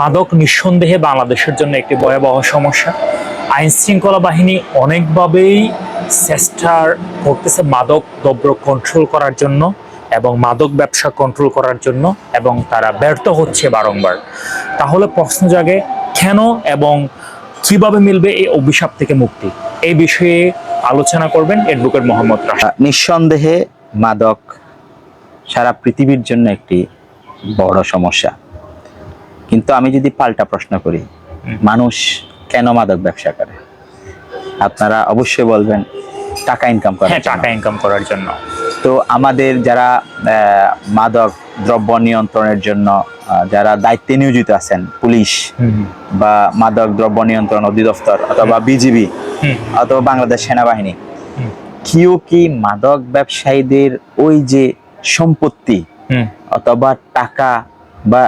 মাদক নিঃসন্দেহে বাংলাদেশের জন্য একটি ভয়াবহ সমস্যা। আইন শৃঙ্খলা বাহিনী অনেকভাবেই চেষ্টার করতেছে মাদক দ্রব্য কন্ট্রোল করার জন্য এবং মাদক ব্যবসা কন্ট্রোল করার জন্য এবং তারা ব্যর্থ হচ্ছে বারংবার। তাহলে প্রশ্ন জাগে, কেন এবং কীভাবে মিলবে এই অভিশাপ থেকে মুক্তি? এই বিষয়ে আলোচনা করবেন অ্যাডভোকেট মোহাম্মদ নিঃসন্দেহে মাদক সারা পৃথিবীর জন্য একটি বড় সমস্যা। কিন্তু আমি যদি পাল্টা প্রশ্ন করি মানুষ কেন মাদক ব্যবসা করে? আপনারা অবশ্যই বলবেন টাকা ইনকাম করে হ্যাঁ টাকা ইনকাম করার জন্য। তো আমাদের যারা মাদক দ্রব্য নিয়ন্ত্রণের জন্য যারা দায়িত্বে নিয়োজিত আছেন পুলিশ বা মাদক দ্রব্য নিয়ন্ত্রণ অধিদপ্তর অথবা বিজিবি অথবা বাংলাদেশ সেনাবাহিনী। কেউ কি মাদক ব্যবসায়ীদের ওই যে সম্পত্তি অথবা টাকা বা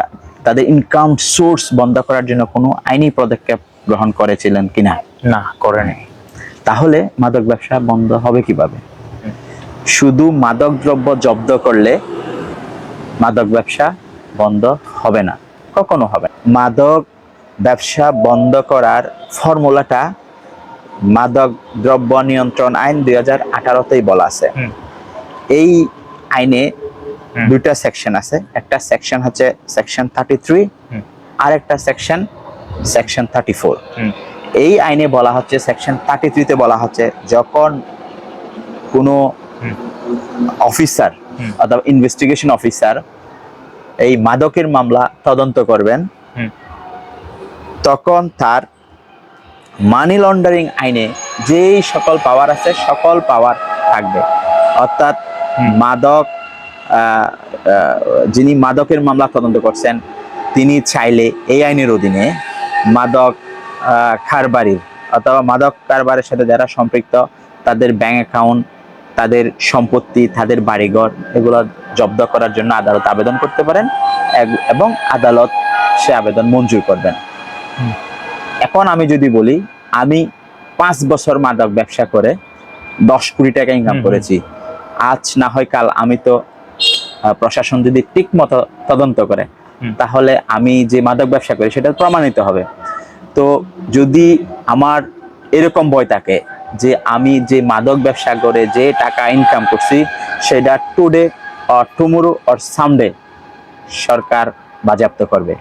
তাদের ইনকাম সোর্স বন্ধ করার জন্য কোনো আইনি পদক্ষেপ গ্রহণ করেছিলেন কিনা না করেনি তাহলে মাদক ব্যবসা বন্ধ হবে কীভাবে শুধু মাদক দ্রব্য জব্দ করলে মাদক ব্যবসা বন্ধ হবে না কখনো হবে। মাদক ব্যবসা বন্ধ করার ফর্মুলাটা মাদক দ্রব্য নিয়ন্ত্রণ আইন দুই হাজার আঠারোতেই বলা আছে এই আইনে। দুইটা সেকশন আছে। একটা সেকশন হচ্ছে সেকশন থার্টি থ্রি। আর একটা সেকশন সেকশন থার্টি ফোর। এই আইনে বলা হচ্ছে সেকশন থার্টি থ্রিতে বলা হচ্ছে যখন কোনো অফিসার। অথবা ইনভেস্টিগেশন অফিসার এই মাদকের মামলা তদন্ত করবেন তখন তার মানি লন্ডারিং আইনে যেই সকল পাওয়ার আছে সকল পাওয়ার থাকবে। অর্থাৎ মাদক যিনি মাদকের মামলা তদন্ত করছেন তিনি চাইলে এই আইনের অধীনে মাদক কারবারির অথবা মাদক কারবারের সাথে যারা সম্পৃক্ত তাদের ব্যাংক অ্যাকাউন্ট তাদের সম্পত্তি তাদের বাড়িঘর এগুলো জব্দ করার জন্য আদালত আবেদন করতে পারেন এবং আদালত সে আবেদন মঞ্জুর করবেন এখন আমি যদি বলি আমি পাঁচ বছর মাদক ব্যবসা করে দশ কোটি টাকা ইনকাম। করেছি আজ না হয় কাল আমি তো প্রশাসন যদি ঠিক মতো তদন্ত করে তাহলে আমি যে মাদক ব্যবসা করি সেটা প্রমাণিত হবে। তো যদি আমার এরকম ভয় থাকে যে আমি যে মাদক ব্যবসা করে যে টাকা ইনকাম করছি সেটা today or tomorrow or someday সরকার বাজেয়াপ্ত করবে।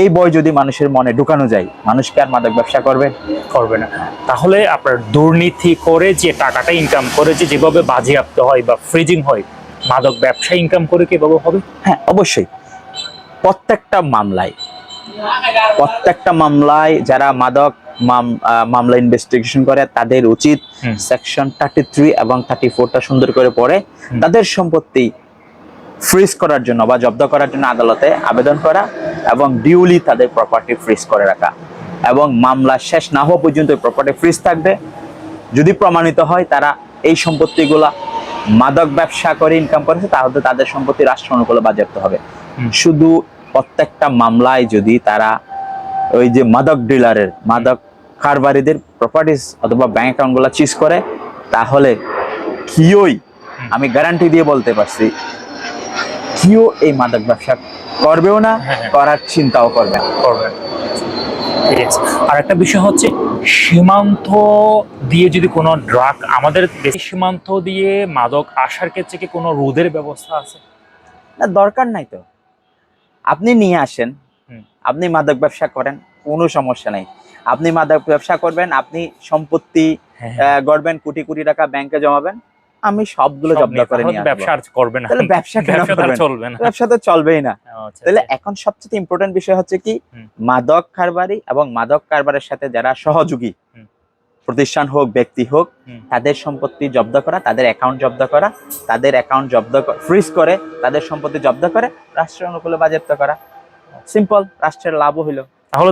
এই বই যদি মানুষের মনে ঢুকানো যায় মানুষ কি আর মাদক ব্যবসা করবে? করবে না। তাহলে আপনার দুর্নীতি করে যে টাকাটা ইনকাম করে যে যেভাবে বাজেয়াপ্ত হয় বা ফ্রিজিং হয় মাদক ব্যবসা ইনকাম করে কীভাবে হবে? হ্যাঁ অবশ্যই। প্রত্যেকটা মামলায় প্রত্যেকটা মামলায় যারা মাদক মামলা ইনভেস্টিগেশন করে তাদের উচিত সেকশন থার্টি থ্রি এবং থার্টি ফোরটা সুন্দর করে পড়ে তাদের সম্পত্তি ফ্রিজ করার জন্য বা জব্দ করার জন্য আদালতে আবেদন করা এবং ডিউলি তাদের প্রপার্টি ফ্রিজ করে রাখা এবং মামলা শেষ না হওয়া পর্যন্ত প্রপার্টি ফ্রিজ থাকবে। যদি প্রমাণিত হয় তারা এই সম্পত্তিগুলা মাদক ব্যবসা করে ইনকাম করেছে তাহলে তাদের সম্পত্তি রাষ্ট্র অনুকূলে বাজেয়াপ্ত হবে। শুধু প্রত্যেকটা মামলায় যদি তারা ওই যে মাদক ডিলারের মাদক কারবারিদের প্রপার্টিস অথবা ব্যাংক অ্যাকাউন্টগুলো চিজ করে তাহলে কিওই আমি গ্যারান্টি দিয়ে বলতে পারছি কিও এই মাদক ব্যবসা করবেও না হ্যাঁ, হ্যাঁ। করার চিন্তাও করবে না। আছে আর একটা বিষয় হচ্ছে সীমান্ত দিয়ে যদি কোনো ড্রাগ আমাদের দেশের সীমান্ত দিয়ে মাদক আসার ক্ষেত্রে কি কোনো রোধের ব্যবস্থা আছে? না দরকার নাই তো। আপনি নিয়ে আসেন। আপনি মাদক ব্যবসা করেন কোনো সমস্যা নেই। আপনি মাদক ব্যবসা করবেন আপনি সম্পত্তি হ্যাঁ গড়বেন কোটি কোটি টাকা ব্যাংকে জমাবেন আমি সবগুলো সব জব্দ করে নিয়ে ব্যবসা। করবে না। তাহলে ব্যবসা কেন? চলবে না। ব্যবসা তো চলবেই না। আচ্ছা, তাহলে। এখন সবচেয়ে ইম্পর্টেন্ট বিষয় হচ্ছে কি মাদক কারবারি এবং মাদক কারবারের সাথে যারা সহযোগী প্রতিষ্ঠান হোক ব্যক্তি হোক তাদের সম্পত্তি জব্দ করা তাদের অ্যাকাউন্ট জব্দ করা তাদের অ্যাকাউন্ট জব্দ ফ্রিজ করে তাদের সম্পত্তি জব্দ করে রাষ্ট্রের অনুকূলে বাজেয়াপ্ত করা। সিম্পল রাষ্ট্রের লাভও হইল। তাহলে